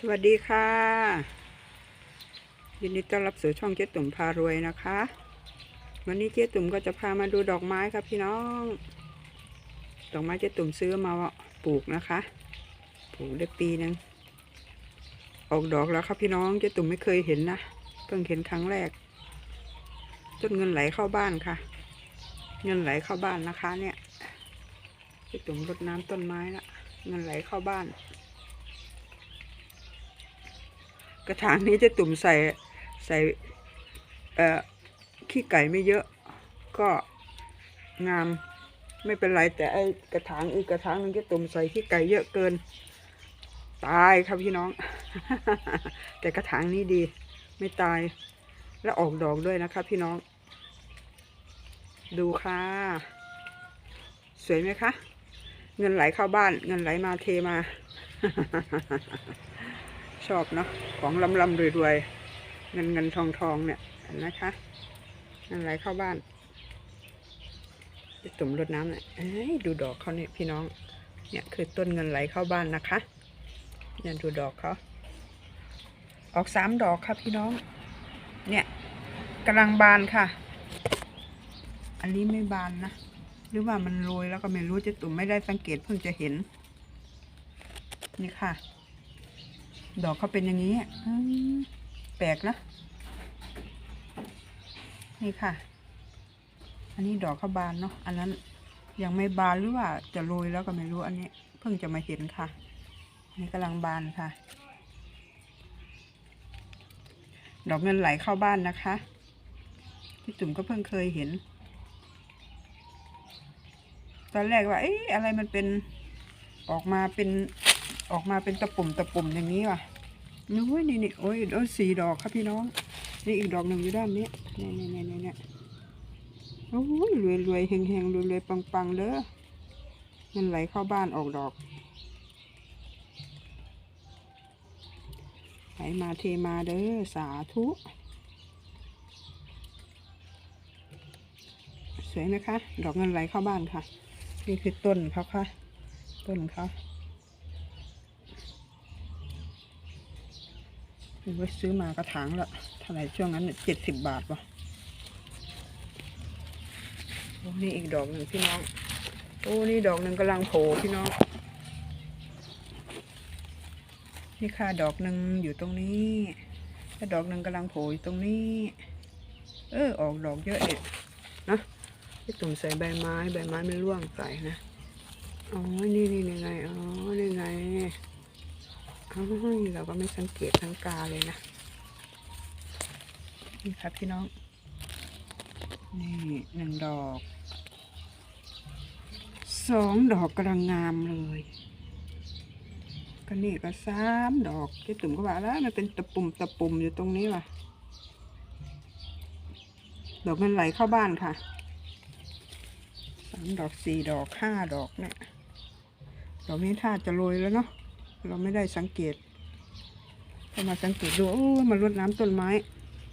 สวัสดีค่ะ ยินดีต้อนรับสู่ช่องเจ๊ตุ่มพารวยนะคะ วันนี้เจ๊ตุ่มก็จะพามาดูดอกไม้ครับพี่น้อง ดอกไม้เจ๊ตุ่มซื้อมาปลูกนะคะ ปลูกได้ปีหนึง ออกดอกแล้วครับพี่น้องเจ๊ตุ่มไม่เคยเห็นนะเพิ่งเห็นครั้งแรกจนเงินไหลเข้าบ้านค่ะ เงินไหลเข้าบ้านนะคะ เนี่ยเจ๊ตุ่มรดน้ำต้นไม้ละเงินไหลเข้าบ้าน กระถางนี้จะตุ่มใส่ใส่เอ่อขี้ไก่ไม่เยอะ ก็งามไม่เป็นไรแต่ไอกระถางอีกกระถางนึงจะตุ่มใส่ขี้ไก่เยอะเกิน ตายครับพี่น้อง แต่กระถางนี้ดี ไม่ตาย และออกดอกด้วยนะคะพี่น้อง ดูค่ะ สวยไหมคะ เงินไหลเข้าบ้าน เงินไหลมาเทมา ชอบเนาะของลำลำรวยรวยๆเงินเงินทองทองเนี่ยนะคะเงินไหลเข้าบ้านตุ่มรดน้ำเนี่ยดูดอกเขาเนี่ยพี่น้อง เนี่ยคือต้นเงินไหลเข้าบ้านนะคะเนี่ยดูดอกเขาออกสามดอกครับพี่น้อง เนี่ยกำลังบานค่ะ อันนี้ไม่บานนะ หรือว่ามันโรยแล้วก็ไม่รู้จะตุ่มไม่ได้สังเกตเพิ่งจะเห็น นี่ค่ะ ดอกเขาเป็นอย่างนี้แปลกนะ นี่ค่ะ อันนี้ดอกเขาบานเนาะ อันนั้นยังไม่บานหรือว่าจะโรยแล้วก็ไม่รู้อันนี้ เพิ่งจะมาเห็นค่ะนนี่กำลังบานค่ะ ดอกเงินไหลเข้าบ้านนะคะ พี่จุ๋มก็เพิ่งเคยเห็น ตอนแรกว่า เอ๊ะอะไรมันเป็นออกมาเป็น ออกมาเป็นตะปุ่มตะปุ่มอย่างนี้ว่ะนู้ยนี่นี่โอ้ยโอ้ยสี่ดอกครับพี่น้อง นี่อีกดอกหนึ่งอยู่ด้านนี้นี่นี่นี่นี่นี่โอ้ยรวยรวยเฮงเฮงรวยรวยปังปังเด้อเงินไหลเข้าบ้านออกดอกไหลมาเทมาเด้อสาธุ สวยนะคะ ดอกเงินไหลเข้าบ้านค่ะ นี่คือต้นเขาค่ะ ต้นเขา ไว้ซื้อมากระถางละเท่าไหร่ช่วงนั้นเจ็ดสิบบาทวะโอ้นี่อีกดอกหนึ่งพี่น้อง โอ้นี่ดอกหนึ่งกำลังโผล่พี่น้อง นี่ค่ะดอกหนึ่งอยู่ตรงนี้แล้วดอกหนึ่งกำลังโผล่อยู่ตรงนี้ เออออกดอกเยอะเอ็ดนะพี่ตุ่มใส่ใบไม้ใบไม้ไม่ร่วงใส่นะ อ๋อ นี่นี่นี่ไง อ๋อ นี่ไง เราก็ไม่สังเกตทั้งกาเลยนะ นี่ครับพี่น้อง นี่หนึ่งดอกสองดอกกำลังงามเลยก็นี่ก็สามดอกเจ๊ตุ่มก็ว่าแล้วมันเป็นตะปุ่มตะปุ่มอยู่ตรงนี้ว่ะดอกมันไหลเข้าบ้านค่ะสามดอกสี่ดอกห้าดอกเนี่ยดอกนี้ถ้าจะโรยแล้วเนาะ เราไม่ได้สังเกตพอมาสังเกตดูโอ้ยมารดน้ำต้นไม้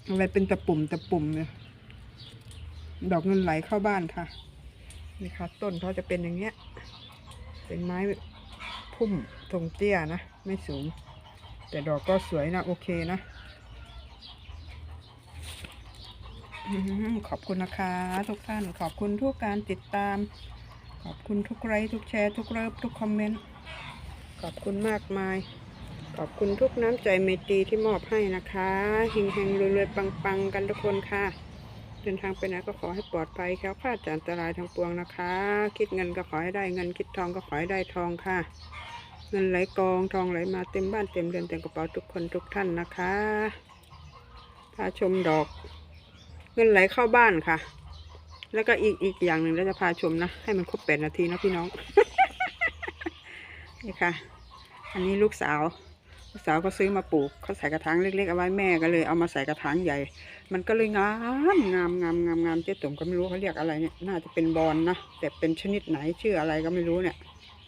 อะไรเป็นตะปุ่มตะปุ่มเนี่ย ดอกเงินไหลเข้าบ้านค่ะ นี่ค่ะ ต้นเขาจะเป็นอย่างเงี้ย เป็นไม้พุ่มทรงเตี้ยนะ ไม่สูง แต่ดอกก็สวยนะ โอเคนะ ขอบคุณนะคะ ทุกท่าน ขอบคุณทุกการติดตาม ขอบคุณทุกไลค์ทุกแชร์ ทุกเลิฟทุกคอมเมนต์ ขอบคุณมากมาย ขอบคุณทุกน้ำใจเมตรีที่มอบให้นะคะเฮงเฮงๆรวยๆปังๆ กันทุกคนค่ะเดินทางไปไหนก็ขอให้ปลอดภัยแคล้วคลาดจากอันตรายทางปวงนะคะ คิดเงินก็ขอให้ได้เงินคิดทองก็ขอให้ได้ทองค่ะ เงินไหลกองทองไหลมาเต็มบ้านเต็มเรือนเต็มกระเป๋าทุกคนทุกท่านนะคะพาชมดอก เงินไหลเข้าบ้านค่ะ แล้วก็อีกอีกอย่างหนึ่งเราจะพาชมนะ ให้มันครบแปดนาทีนะพี่น้อง นี่ค่ะ อันนี้ลูกสาว ลูกสาวก็ซื้อมาปลูกเขาใส่กระถางเล็กๆเอาไว้แม่ก็เลยเอามาใส่กระถางใหญ่ มันก็เลยงามงามงามงามงามเจ๊ตุ่มก็ไม่รู้เขาเรียกอะไรเนี่ยน่าจะเป็นบอลนะแต่เป็นชนิดไหนชื่ออะไรก็ไม่รู้เนี่ย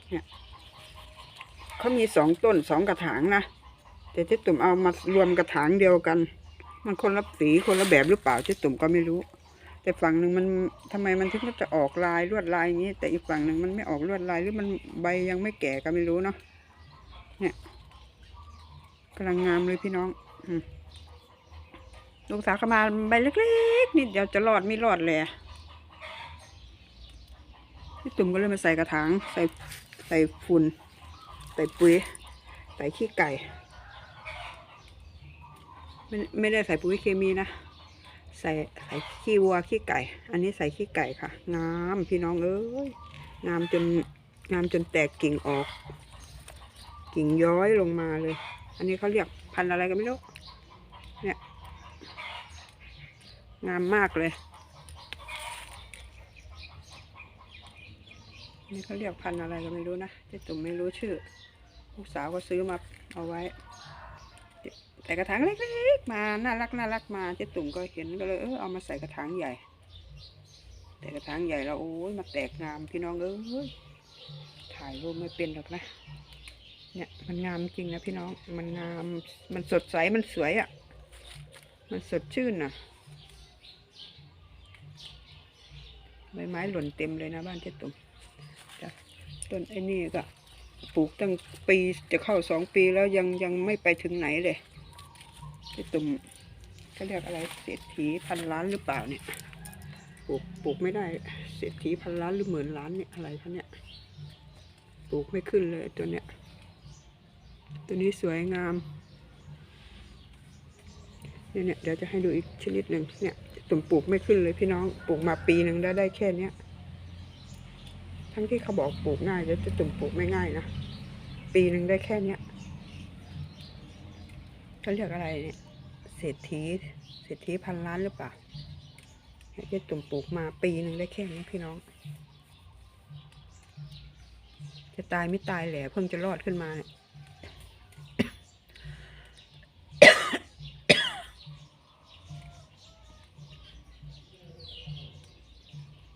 เนี่ยเขามีสองต้นสองกระถางนะแต่เจ๊ตุ่มเอามารวมกระถางเดียวกัน มันคนละสีคนละแบบหรือเปล่าเจ๊ตุ่มก็ไม่รู้ แต่ฝั่งหนึ่งมันทำไมมันถึงจะออกลายลวดลายอย่างนี้ แต่อีกฝั่งหนึ่งมันไม่ออกลวดลายหรือมันใบยังไม่แก่ก็ไม่รู้เนาะ เนี่ยกำลังงามเลยพี่น้องอลูกสาวเข้ามาใบเล็กๆนิดเดียวจะรอดไม่รอดเลยพี่ตุ่มก็เลยมาใส่กระถาง ใส่ใส่ฝุ่นใส่ปุ๋ยใส่ขี้ไก่ไม่ไม่ได้ใส่ปุ๋ยเคมีนะใส่ใส่ขี้วัวขี้ไก่ อันนี้ใส่ขี้ไก่ค่ะ งามพี่น้องเอ้ยงามจนงามจนแตกกิ่งออก กิ่งย้อยลงมาเลย อันนี้เขาเรียกพันธุ์อะไรกันไม่รู้ เนี่ย งามมากเลย นี่เขาเรียกพันธุ์อะไรก็ไม่รู้นะเจ๊ตุ่มไม่รู้ชื่อ ลูกสาวก็ซื้อมาเอาไว้ แต่กระถางเล็กๆมา น่ารักน่ารักมา เจ๊ตุ่มก็เห็นก็เลยเออเอามาใส่กระถางใหญ่ แต่กระถางใหญ่แล้วโอ้ยมาแตกงามพี่น้องเอ้ยถ่ายรูปไม่เป็นหรอกนะ เนี่ยมันงามจริงนะพี่น้อง มันงาม มันสดใส มันสวยอะ่ะ มันสดชื่นน่ะ ใบไม้หล่นเต็มเลยนะบ้านเจ๊ตุ่มต้นไอ้นี่ก็ปลูกตั้งปีจะเข้าสองปีแล้วยังยังไม่ไปถึงไหนเลยเจ๊ตุ่มเขาเรียกอะไรเศรษฐีพันล้านหรือเปล่าเนี่ย ปลูกปลูกไม่ได้ เศรษฐีพันล้านหรือหมื่นล้านเนี่ยอะไรคะเนี่ย ปลูกไม่ขึ้นเลยตัวเนี้ย ตัวนี้สวยงามเนี่ยเดี๋ยวจะให้ดูอีกชนิดหนึ่งเนี่ยตุ่มปลูกไม่ขึ้นเลยพี่น้องปลูกมาปีหนึ่งได้ได้แค่เนี้ยทั้งที่เขาบอกปลูกง่ายแล้วจะตุ่มปลูกไม่ง่ายนะปีหนึ่งได้แค่เนี้ยเขาเรียกอะไรเนี่ยเศรษฐีเศรษฐีพันล้านหรือเปล่าเนี่ยจะตุ่มปลูกมาปีหนึ่งได้แค่นี้พี่น้อง จะตายไม่ตายแหละเพิ่งจะรอดขึ้นมาเนี่ย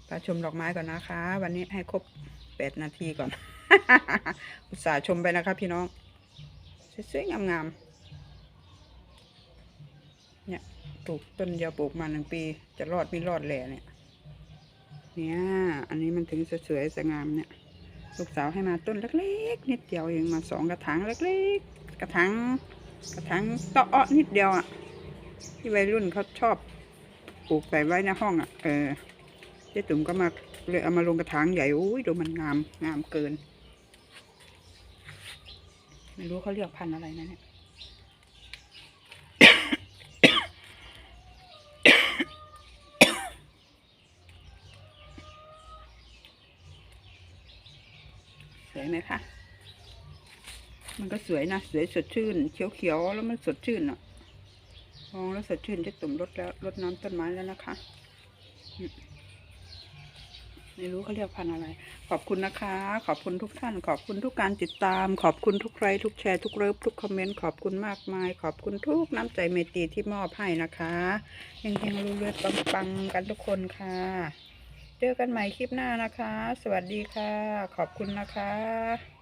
ไป ชมดอกไม้ก่อนนะคะ วันนี้ให้ครบแปดนาทีก่อน อุตส่าห์ชมไปนะคะพี่น้องสวยๆงามๆเนี่ยปลูกต้นยวปลูกมาหนึ่งปี จะรอดไม่รอดแหล่เนี่ย เนี่ย อันนี้มันถึงสวยๆสวยงามเนี่ยลูกสาวให้มาต้นเล็กๆนิดเดียวเองมาสองกระถางเล็กๆ กระถางกระถางเตาะๆนิดเดียวอะที่วัยรุ่นเขาชอบปลูกใส่ไว้ในห้องอะเออ เจ๊ตุ่มก็มาเลยเอามาลงกระถางใหญ่โอ้ยดูมันงามงามเกิน ไม่รู้เขาเรียกพันธุ์อะไรนะเนี่ยสวยไหมคะ มันก็สวยนะ สวยสดชื่น เขียวๆ แล้วมันสดชื่นอะ มองแล้วสดชื่นเจะตุ่มรดแล้วรดน้ำต้นไม้แล้วนะคะ ไม่รู้เขาเรียกพันอะไร ขอบคุณนะคะ ขอบคุณทุกท่าน ขอบคุณทุกการติดตาม ขอบคุณทุกไลค์ทุกแชร์ทุกเลิฟทุกคอมเมนต์ขอบคุณมากมาย ขอบคุณทุกน้ำใจเมตตีที่มอบให้นะคะเฮงๆรวยๆปังๆกันทุกคนค่ะ เจอกันใหม่คลิปหน้านะคะ สวัสดีค่ะ ขอบคุณนะคะ